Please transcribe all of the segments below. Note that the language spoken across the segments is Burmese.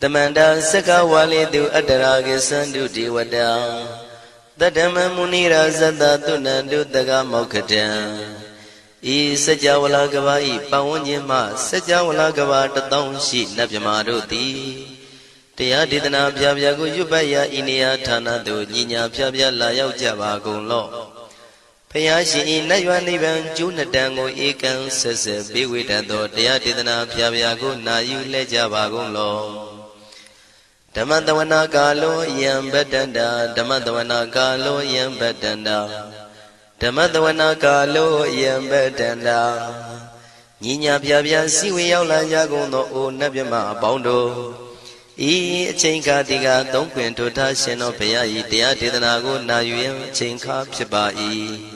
တမန္တာစကဝါလေတုအတ္တရာကိသန္တုဒေဝတာတတ္တမမုနိရာဇတသုဏန္တုတကမောက္ခတံဤစကြဝဠာကဘာဤပတ်ဝန်းကျင်မှစကြဝဠာကဘာတထောင်ရှိနတ်မြမာတို့သည်တရားဒေသနာပြပြကိုရွတ်ပတ်ရာဤနေရာဌာနသို့ညီညာပြပြလာရောက်ကြပါကုန်လော့ ဖယားရှင်ဤနတ်ရွာနိဗ္ဗာန်ကျိုးနှစ်တန်ကိုဧကံဆက်ဆက်ပေးဝေတတ်သောတရားဒေသနာပြပြကိုနာယူလဲကြပါကုန်လော့ဓမ္မတဝနာကာလောယံဗတ္တန္တာဓမ္မတဝနာကာလောယံဗတ္တန္တာဓမ္မတဝနာကာလောယံဗတ္တန္တာညီညာပြပြစီဝေရောက်လာကြကုန်သောအိုနတ်မြမအပေါင်းတို့ဤအချိန်ခါဒီကသုံးခွင်ထိုထားရှင်တော်ဘုရားဤတရားဒေသနာကိုနာယူရန်အချိန်ခါဖြစ်ပါ၏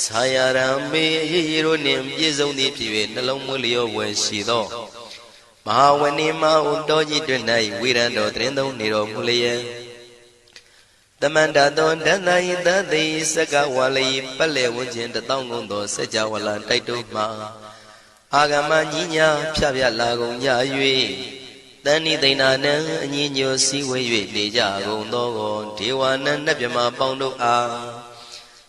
ဆာယရံမေရေရေတို့နှင့်ပြည့်စုံသည်ဖြစ်၍နှလုံးမွေးလျောဝယ်ရှိသောမဟာဝဏိမဟုတောကြီးတွင်၌ဝိရံတော်တရင်သုံးနေတော်မူလျက်တမန္တသောဒန္တယိတသိစကဝါလိပက်လေဝန်းကျင်တထောင်ကုန်သောစัจ java လာတိုက်တို့မှအာဂမညီညာဖြဖြလာကုန်ကြ၍တဏိသိဏနံအညီညိုစည်းဝေး၍နေကြကုန်သောဒေဝနံနတ်မြမပေါင်းတို့အား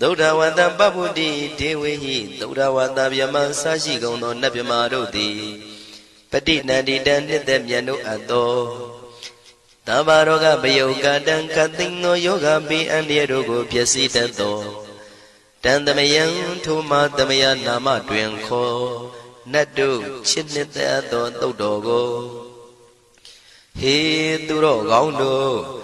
သုဒ္ဓဝတ္တပပ္ပုတိဒေဝေဟိသုဒ္ဓဝတ္တဗျမဆရှိကုန်သောနတ်ဗျမာတို့သည်ပฏิနန္တိတံနှစ်သက်မြတ်တို့အပ်သောတဘာရောဂပယုတ်ကတံကသိင်သောယောဂပိအန္တရာတို့ကိုပျက်စီးတတ်သောတန်သမယံထိုမသမယနာမတွင်ခေါ်နတ်တို့ချစ်နှစ်သက်သောသုတ်တော်ကိုဟေသူတော်ကောင်းတို့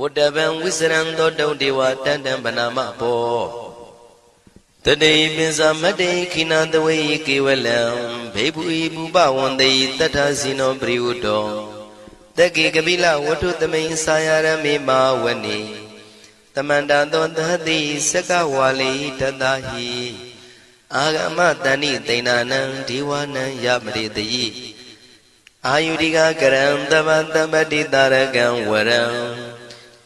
ဝတ္တဗံဝိစရံသောတုံဒေဝတန္တံဗနာမဘောတတိပိစမတ္တိခိနာတဝေကေဝလံဘေဘူဤပူပဝန္တိတတ္ထဇိနောပရိဝတ္တောတကေကပိလဝတ္ထုသမိန်စာယရမေမာဝနိတမန္တသောသတိစကဝါလိတတဟိအာဂမတဏိတိဏနံဒီဝနံယမရိတိအာယုဒိကကရံတပတပတိတာရကံဝရံ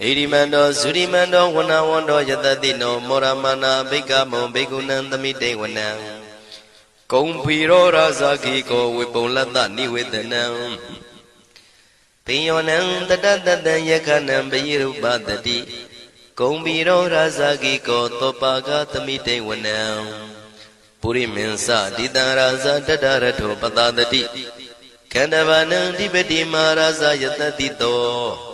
ဣရိမန္တောသုရိမန္တောဝနဝန္တောယတတိနောမောရမနာဘိက္ခမုံဘေကုဏံသမိတေဝနံကုံဖီရောရာဇာခိကောဝေပုံလတ္တနိဝေဒနံပိယောနံတတတတံယခနံပယိရုပတတိကုံဖီရောရာဇာခိကောသောပါကသမိတေဝနံပုရိမင်းစဒီတံရာဇာတတရထောပတတတိခန္ဓဗာနံဒီပတိမာရာဇာယတတိတော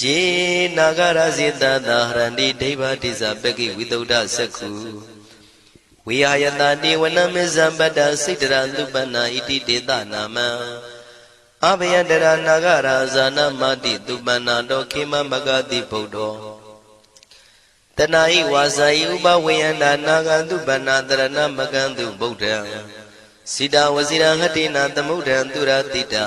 ယေနာဂရဇေတသာဟရန္တိဒိဗ္ဗတိဇပကိဝိသုဒ္ဓသက္ခုဝိဟာယတတိဝနမေဇံပတ္တစိတ်တရသုပနာဣတိတေတနာမံအဘယတရနာဂရာဇာနမတိသူပနာတောခေမမဂတိဗုဒ္ဓောတဏှာဤဝါစာဤဥပဝေယန္တာနာဂန္တုပဏတရဏမကန္တုဗုဒ္ဓံစိတာဝစီရဟတိနာသမုဒ္ဒံသူရတိတာ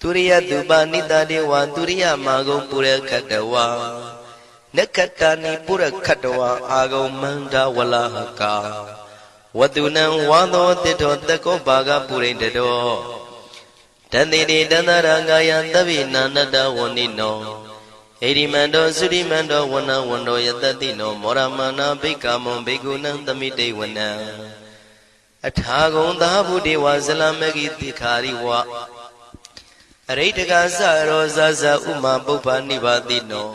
သူရိယသူပနိတတေဝသူရိယမာဂုံပုရခတဝါနက္ခတဏိပုရခတဝါအာဂုံမန္တဝလဟကာဝတုနံဝါသောတိတောတကောဘာဂပုရိတတောတန်တိတေတန္တရာကာယသဗ္ဗိနန္တဝဏိနောဣရိမန္တောသုရိမန္တောဝနဝန္တောယတတိနောမောရမနာဘိကမွန်ဘေကုဏံသမိတေဝနံအထာဂုံသာဘုဒေဝဇလမဂိတိခာရိဝ အရိတကသရောဇဇဥမာပုပ္ပနိဗ္ဗာတိနော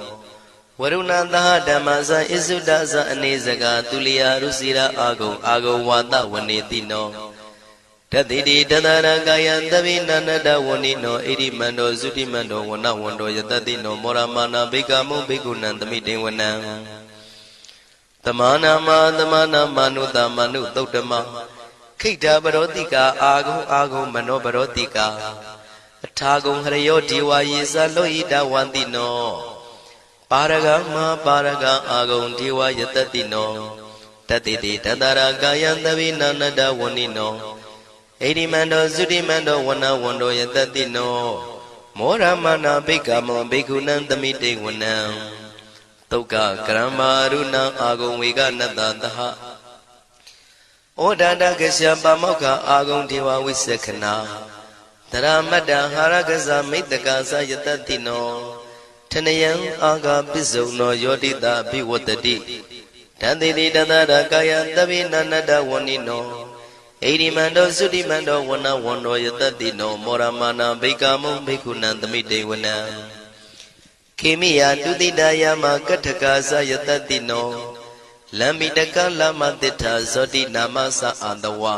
ဝရုဏသဟဓမ္မဇဣစုဒဇအနေစကာသူလျာရုစီရာအာဂုံအာဂုံဝါဒဝနေတိနောတတိတိတတရကာယံသဗိနန္တဝဏိနောဣရိမန္တောသုတိမန္တောဝနဝန္တောယတတိနောမောရမာနာဘိကမုဘိက္ခုနံသမိတေဝနံသမာနာမသမာနာမနုတမနုသုတ်တမခိတ္တပရောတိကာအာဂုံအာဂုံမနောပရောတိကာ အထာဂုံဟရယောဒီဝါယေဇလောဣတဝန္တိနောပါရဂမပါရဂအာဂုံဒီဝါယတတိနောတတိတိတတရာကာယံသဗိနန္တဝဏိနောဣတိမန္တောသုတိမန္တောဝနဝန္တောယတတိနောမောရမနာဘိက္ခမောဘိက္ခုနံသမိတေဝနံတုတ်ကကရမရုဏံအာဂုံဝေကနတသဟဩဒန္တကရှပါမောက္ခအာဂုံဒေဝဝိသခနာ တရမတ္တဟာရကဇမိတ္တကသယတတိနောထနယံအာဂပစ္စုံနောယောတိတာဘိဝတ္တိတန်တိတိတတရကာယသဗ္ဗိနန္တဝဏိနောဣရိမန္တောသုတိမန္တောဝနဝန္တောယတတိနောမောရမာနာဘိကာမုံဘိက္ခုနံသမိတေဝနံခေမိယတုတိတယမကထကာသယတတိနောလမ္မိတကလမတိထာဇောတိနာမသအာတဝါ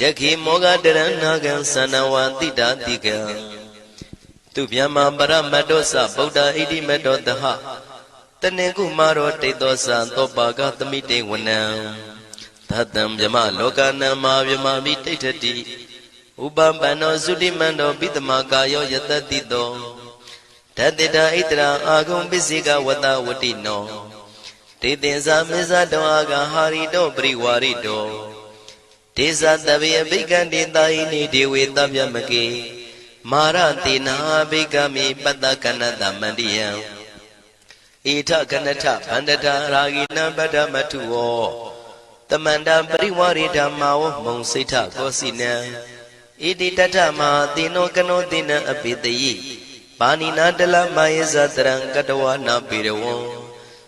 တခိမောဂတရဏကံသနဝတိတာတိကံသူဗျမပရမတ္တောသဗုဒ္ဓဣတိမတ္တောတဟတနေကုမာရောတိတောသံသောပါကသမိတေဝနံသတ္တံဗျမလောကနံမာဗျမမိတိဋ္ဌတိဥပပန္နောသုတိမန္တောပိတမကာယောယတတိတောဓတ္တိတာဣတရာအာဂုံပစ္စေကဝတဝတိနောတေသင်္ဇာမေဇတောအာဂဟာရိတောပရိဝါရိတော ဒေဇတဗေအဘိကံတေတာယိနိဒေဝေတဗျမကေမာရတေနာဘိကမိပတ္တကနတမန္တိယံဣထကနထဗန္တတာရာဂိနံပတ္တမထုဝောတမန္တပရိဝရိဓမ္မာဝမုံစိဋ္ဌကောစီနံဣတိတထမဟာတိနောကနောတိနံအပိတယိပါဏိနာတလမယေဇတရံကတဝနာပိရဝံ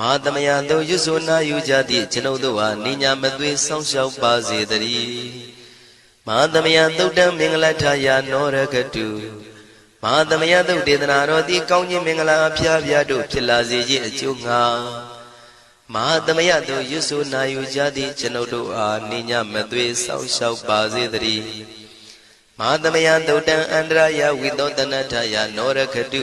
မဟာသမယသုတ်ရွတ်ဆိုနာယူကြသည့်ကျွန်ုပ်တို့ဟာနိညာမသွေဆောင်းလျှောက်ပါစေတည်းမဟာသမယသုတ်တံမင်္ဂလထယာနောရခတုမဟာသမယသုတ်ဒေသနာတော်သည်ကောင်းခြင်းမင်္ဂလာအဖျားဖျားတို့ဖြစ်လာစေခြင်းအကျိုးငါမဟာသမယတို့ရွတ်ဆိုနာယူကြသည့်ကျွန်ုပ်တို့အားနိညာမသွေဆောင်းလျှောက်ပါစေတည်းမဟာသမယသုတ်တံအန္တရာယဝိသောတနထယနောရခတု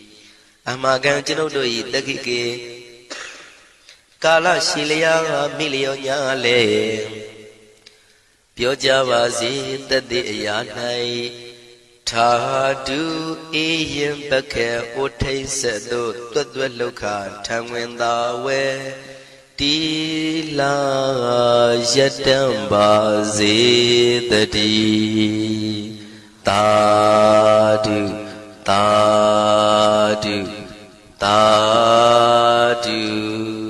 အမကံကျွန်ုပ်တို့၏တက္ခိကေကာလရှိလျာမိလျောညာလေပြောကြပါစေတသက်အရာ၌ထာတုအေယံပခေဩထိတ်ဆက်သို့တွတ်တွတ်လောက်ခထံဝင်သာဝဲတီလာယတံပါစေတတိတာ သာဓုသာဓု